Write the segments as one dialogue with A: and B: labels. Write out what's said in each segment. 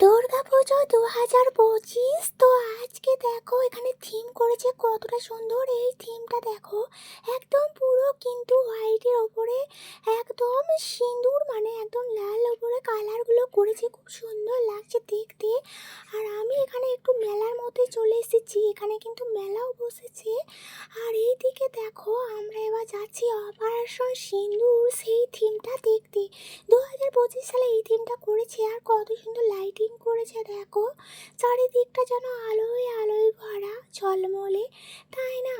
A: দুর্গা পুজো দু হাজার পঁচিশ। তো আজকে দেখো, এখানে থিম করেছে কতটা সুন্দর। এই থিমটা দেখো, একদম পুরো কিন্তু হোয়াইটের ওপরে, একদম সিঁদুর মানে একদম লাল ওপরে কালারগুলো করেছে, খুব সুন্দর লাগছে দেখতে। আর আমি এখানে একটু মেলার মধ্যে চলে এসেছি, এখানে কিন্তু মেলাও বসেছে। এইদিকে দেখো, আমরা এবার যাচ্ছি অপারেশন সিঁদুর সেই থিমটা দেখতে। দু হাজার পঁচিশ সালে এই থিমটা করেছে আর কত সুন্দর লাইটিং করেছে, দেখো। চারিদিকটা যেন আলোয় আলোয় ভরা, ঝলমলে, তাই না?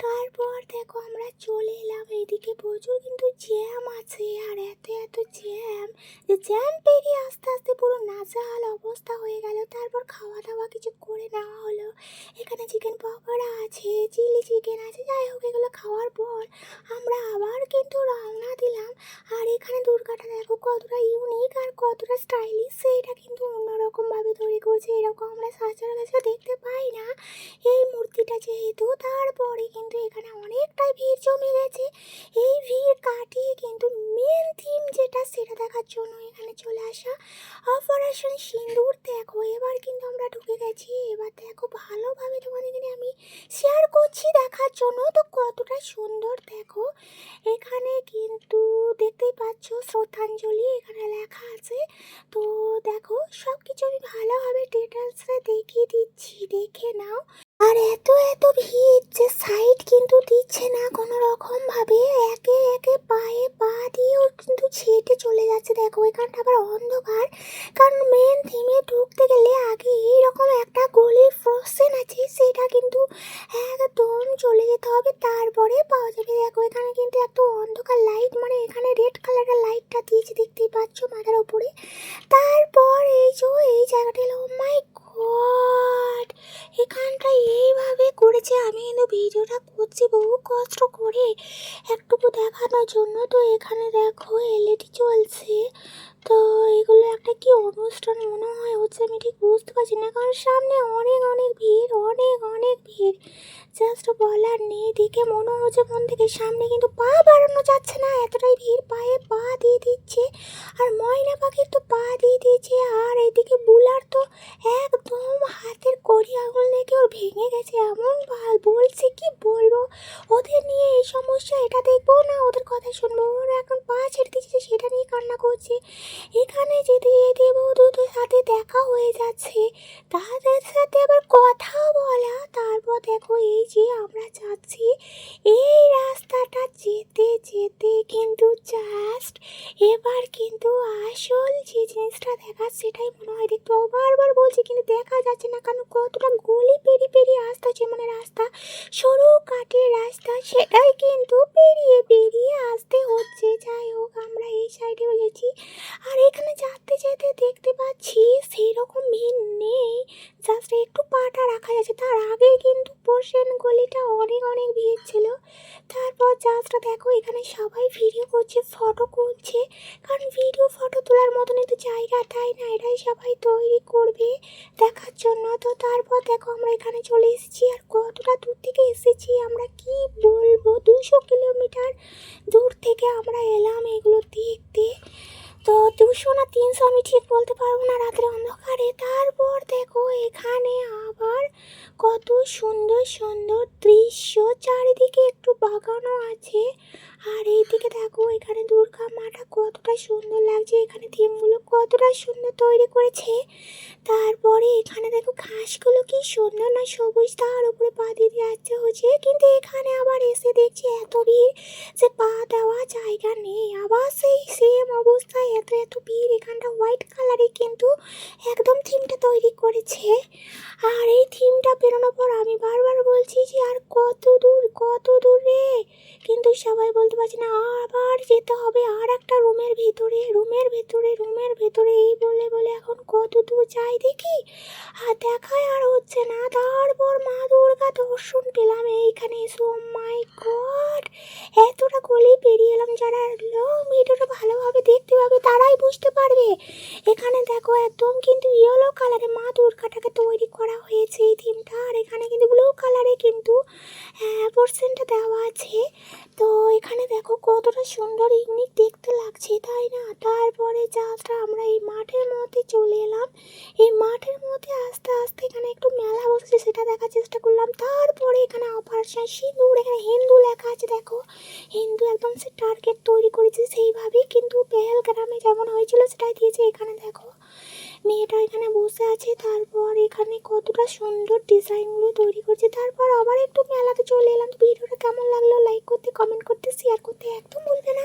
A: তারপর দেখো, আমরা চলে এলাম এইদিকে প্রচুর কিন্তু জ্যাম আছে আর এত এত জ্যাম যে জ্যাম পেরিয়ে আস্তে আস্তে পুরো নাজাল অবস্থা হয়ে গেল। তারপর খাওয়া দাওয়া কিছু করে নেওয়া হলো। এখানে চিকেন পকোড়া আছে চিলি চিকেন আছে যাই হোক, এগুলো খাওয়ার পর আমরা আবার কিন্তু রান্না দিলাম। আর এখানে দুর্গাটা দেখো কতটা ইউনিক আর কতটা স্টাইলিশ সেটা কিন্তু অন্যরকমভাবে তৈরি করছে। এরকম আমরা সচরাচর দেখতে পাই না। এই মূর্তিটা যেহেতু, তারপরে কিন্তু এখানে অনেকটাই ভিড় জমে গেছে। এই ভিড় কাটিয়ে কিন্তু মেন থিম যেটা সেটা দেখার জন্য এখানে চলে আসা অপারেশন সিন্দুর দেখো। এবার কিন্তু আমরা ঢুকে গেছি। এবার দেখো, ভালোভাবে তোমাদেরকে আমি শেয়ার করছি দেখার জন্য। তো কতটা সুন্দর দেখো। এখানে কিন্তু দেখতেই পাচ্ছ শ্রদ্ধাঞ্জলি এখানে লেখা আছে। তো দেখো সব কিছু আমি ভালোভাবে ডিটেলসে দেখিয়ে দিচ্ছি। দেখে নাও। আর এত এত ভিড় যে সাইড কিন্তু দিচ্ছে না কোনো রকম ভাবে একে একে পায়ে পা দিয়েও কিন্তু ছেটে চলে যাচ্ছে। দেখো, এখানটা আবার অন্ধকার। কারণ মেন থিমে ঢুকতে গেলে আগে এইরকম একটা গলির ফ্রসেন আছে, সেটা কিন্তু একদম চলে যেতে হবে। তারপরে পাওয়া যাবে। দেখো, এখানে কিন্তু এত অন্ধকার লাইট মানে এখানে রেড কালারের লাইটটা দিয়েছে, দেখতেই পাচ্ছ মাথার উপরে। তারপর এই যে, এই জায়গাটা হলো মাই গড এখানটা এইভাবে করেছে, আমি কিন্তু ভিডিওটা করছি বহু কষ্ট করে। একটুকু দেখানোর জন্য তো এখানে দেখো এলইডি চলছে। তো এগুলো একটা কি অনুষ্ঠান মনে হয় হচ্ছে আমি ঠিক বুঝতে পারছি না, কারণ সামনে অনেক অনেক ভিড়, অনেক অনেক ভিড়। জাস্ট বলার নেই, দেখে মনে হচ্ছে মন থেকে সামনে কিন্তু পা বাড়ানো যাচ্ছে না, এতটাই ভিড় পায়ে পা দিয়ে দিচ্ছে, আর ময়না পাখির তো পা দিয়ে দিয়েছে, আর এদিকে বুলার তো একদম হাতের কড়ি আঙুল থেকে ওর ভেঙে গেছে, এমন ভালো বলছে কি বলব? ওদের নিয়ে এই সমস্যা, এটা দেখব না, ওদের কথা শুনব, ওরা এখন পা ছেড়ে দিচ্ছে সেটা নিয়ে কান্না করছে, এখানে যেতে যেতে বধূদের সাথে দেখা হয়ে যাচ্ছে, তাদের সাথে আবার কথা বলা, তারপর দেখো এই যে আমরা যাচ্ছি, এই রাস্তাটা যেতে যেতে কিন্তু জাস্ট এবার কিন্তু আসল যে জিনিসটা দেখা সেটাই মনে হয় দেখতে। বারবার বলছি কিন্তু দেখা যাচ্ছে না, কারণ কতটা গলি পেরিয়ে পেরিয়ে আসতে হচ্ছে মানে রাস্তা, সরু কাঠের রাস্তা, সেটাই কিন্তু পেরিয়ে পেরিয়ে আসতে হচ্ছে যাই হোক, আমরা এই সাইডে গেছি আর এখানে যেতে যেতে দেখতে পাচ্ছি সেই রকম ভিড় নেই। জাস্ট একটু পাটা রাখা যাচ্ছে। তার আগে কিন্তু পোর্শন গলিটা অনেক অনেক ভিড় ছিল। তারপর জাস্ট দেখো এখানে সবাই ভিডিও করছে ফটো করছে কারণ ভিডিও ফটো তোলার মতনই তো জায়গা, তাই না? এটাই সবাই তৈরি করবে দেখার জন্য। তো তারপর দেখো আমরা এখানে চলে এসেছি। আর কতটা দূর থেকে এসেছি আমরা কি বলব? দুশো কিলোমিটার দূর থেকে আমরা এলাম এগুলো দেখতে। তো দুশো না তিনশো আমি ঠিক বলতে পারব না, রাতের অন্ধকারে। তারপর দেখো এখানে আবার কত সুন্দর সুন্দর দৃশ্য, চারিদিকে একটু বাগানও আছে, আর এইদিকে এখানে দুর্গা মাটা কতটা সুন্দর লাগছে, এখানে থিমগুলো কতটা সুন্দর তৈরি করেছে। তারপরে এখানে দেখো ঘাসগুলো কি সুন্দর, না সবুজ, তার উপরে পা দিয়ে যাচ্ছে হচ্ছে। কিন্তু এখানে আবার এসে দেখছি এত ভিড় যে পা দেওয়া জায়গা নেই। আবার সেই সেম অবস্থায় এত এত ভিড়, এখানটা হোয়াইট কালারে কিন্তু একদম থিমটা তৈরি করেছে। আর এই থিমটা বেরোনোর পর আমি বারবার বলছি যে, আর কত দূর কত দূর রে? কিন্তু সবাই বলতে পারছে না, আবার যেতে হবে আর একটা রুমের ভেতরে রুমের ভেতরে রুমের ভেতরে। এই বলে বলে এখন কত দূর যাই দেখি। আর দেখায় আর হচ্ছে না। তারপর মা দুর্গা দর্শন পেলাম এইখানে। এসো মাই গড এতটা গলি পেরিয়ে এলাম যারা লং ভিডিওটা ভালোভাবে দেখতে পাবে তারাই বুঝতে পারবে। এখানে দেখো একদম কিন্তু ইয়েলো কালারে মা দুর্গাটাকে তৈরি করা হয়েছে এই থিমটা আর এখানে কিন্তু ব্লু কালারে কিন্তু পোর্শনটা দেওয়া আছে। তো এখানে দেখো কতটা সুন্দর ইউনিক দেখতে লাগছে, তাই না? তারপরে জাস্ট আমরা এই মাঠের মধ্যে চলে এলাম। এই মাঠের মধ্যে আস্তে আস্তে এখানে একটু মেলা বসেছে, সেটা দেখার চেষ্টা করলাম। তারপরে এখানে অপারেশন সিঁদুর, এখানে হিন্দু লেখা আছে, দেখো। হিন্দু একদম সে টার্গেট তৈরি করেছে, সেইভাবেই কিন্তু পেহেল গ্রামে যেমন হয়েছিল, সেটাই দিয়েছে এখানে, দেখো। মেয়েটা এখানে বসে আছে, তারপর এখানে কতটা সুন্দর ডিজাইনগুলো তৈরি করছে। তারপর আবার একটু মেলাতে চলে এলাম। ভিডিওটা কেমন লাগল? লাইক করতে কমেন্ট করতে শেয়ার করতে একদম ভুলবে না।